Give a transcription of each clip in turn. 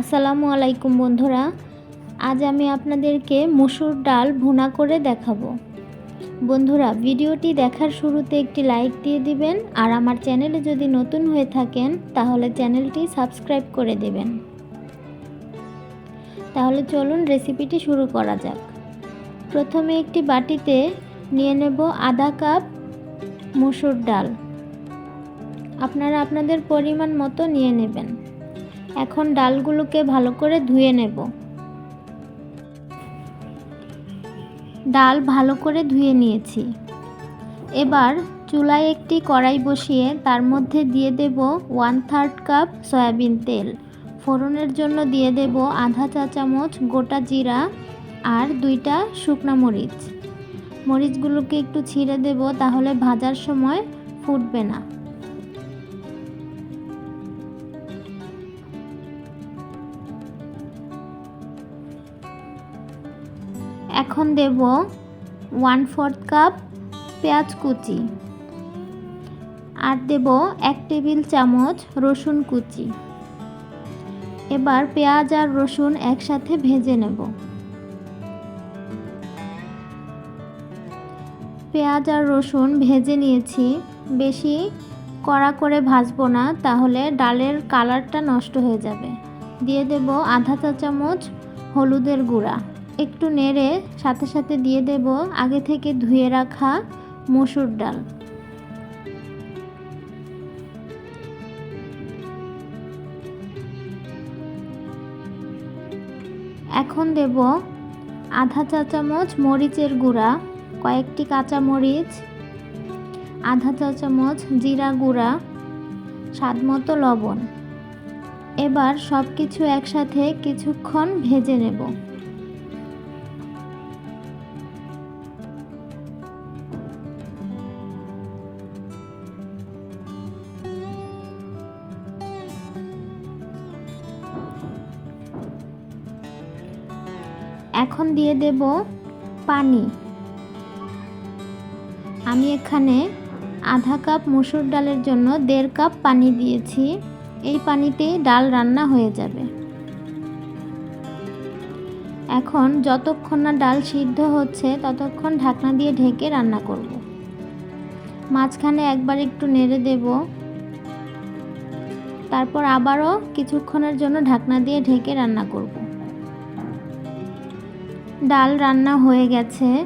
আসসালামু আলাইকুম বন্ধুরা, আজ আমি আপনাদেরকে মুসুর ডাল ভুনা করে দেখাবো। বন্ধুরা, ভিডিওটি দেখার শুরুতে একটি লাইক দিয়ে দিবেন, আর আমার চ্যানেলে যদি নতুন হয়ে থাকেন, তাহলে চ্যানেলটি সাবস্ক্রাইব করে দেবেন। তাহলে চলুন রেসিপিটি শুরু করা যাক। প্রথমে একটি বাটিতে নিয়ে নেব আধা কাপ মুসুর ডাল। আপনারা আপনাদের পরিমাণ মতো নিয়ে নেবেন। এখন ডালগুলোকে ভালো করে ধুয়ে নেব। ডাল ভালো করে ধুয়ে নিয়েছি। এবার চুলায় একটি কড়াই বসিয়ে তার মধ্যে দিয়ে দেব ওয়ান থার্ড কাপ সয়াবিন তেল। ফোড়নের জন্য দিয়ে দেব আধা চা চামচ গোটা জিরা আর দুইটা শুকনো মরিচ। মরিচগুলোকে একটু ছিঁড়ে দেব তাহলে ভাজার সময় ফুটবে না। এখন দেব ওয়ান ফোর্থ কাপ পেঁয়াজ কুচি। আর দেব এক টেবিল চামচ রসুন কুচি। এবার পেঁয়াজ আর রসুন একসাথে ভেজে নেব। পেঁয়াজ আর রসুন ভেজে নিয়েছি। বেশি কড়া করে ভাজবো না, তাহলে ডালের কালারটা নষ্ট হয়ে যাবে। দিয়ে দেব আধা চা চামচ হলুদের গুঁড়া। একটু নেড়ে সাথে সাথে দিয়ে দেব আগে থেকে ধুয়ে রাখা মসুর ডাল। এখন দেব আধা চা চামচ মরিচের গুঁড়া, কয়েকটি কাঁচা মরিচ আধা চা চামচ জিরা গুঁড়া, স্বাদমতো লবণ। এবার সব কিছু একসাথে কিছুক্ষণ ভেজে নেব। এখন দিয়ে দেব পানি। আমি এখানে আধা কাপ মুসুর ডালের জন্য দেড় কাপ পানি দিয়েছি। এই পানিতেই ডাল রান্না হয়ে যাবে। এখন যতক্ষণ না ডাল সিদ্ধ হচ্ছে, ততক্ষণ ঢাকনা দিয়ে ঢেকে রান্না করব। মাঝখানে একবার একটু নেড়ে দেব। তারপর আবারও কিছুক্ষণের জন্য ঢাকনা দিয়ে ঢেকে রান্না করব। ডাল রান্না হয়ে গেছে।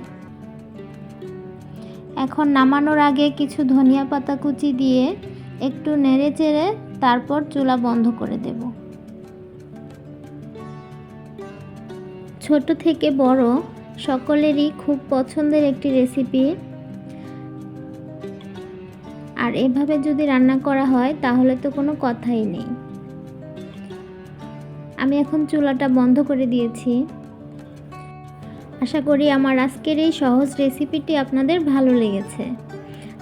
এখন নামানোর আগে কিছু ধনিয়া পাতা কুচি দিয়ে একটু নেড়ে চেড়ে তারপর চুলা বন্ধ করে দেব। ছোট থেকে বড় সকলেরই খুব পছন্দের একটি রেসিপি। আর এভাবে যদি রান্না করা হয়, তাহলে তো কোনো কথাই নেই। আমি এখন চুলাটা বন্ধ করে দিয়েছি। আশা করি আমার আজকের এই সহজ রেসিপিটি আপনাদের ভালো লেগেছে।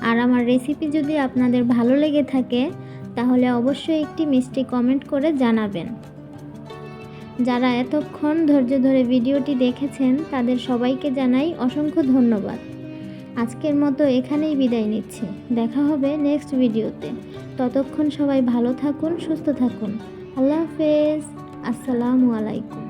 আর আমার রেসিপি যদি আপনাদের ভালো লেগে থাকে, তাহলে অবশ্যই একটি মিষ্টি কমেন্ট করে জানাবেন। যারা এতক্ষণ ধৈর্য ধরে ভিডিওটি দেখেছেন, তাদের সবাইকে জানাই অসংখ্য ধন্যবাদ। আজকের মতো এখানেই বিদায় নিচ্ছি। দেখা হবে নেক্সট ভিডিওতে। ততক্ষণ সবাই ভালো থাকুন, সুস্থ থাকুন। আল্লাহ হাফেজ। আসসালামু আলাইকুম।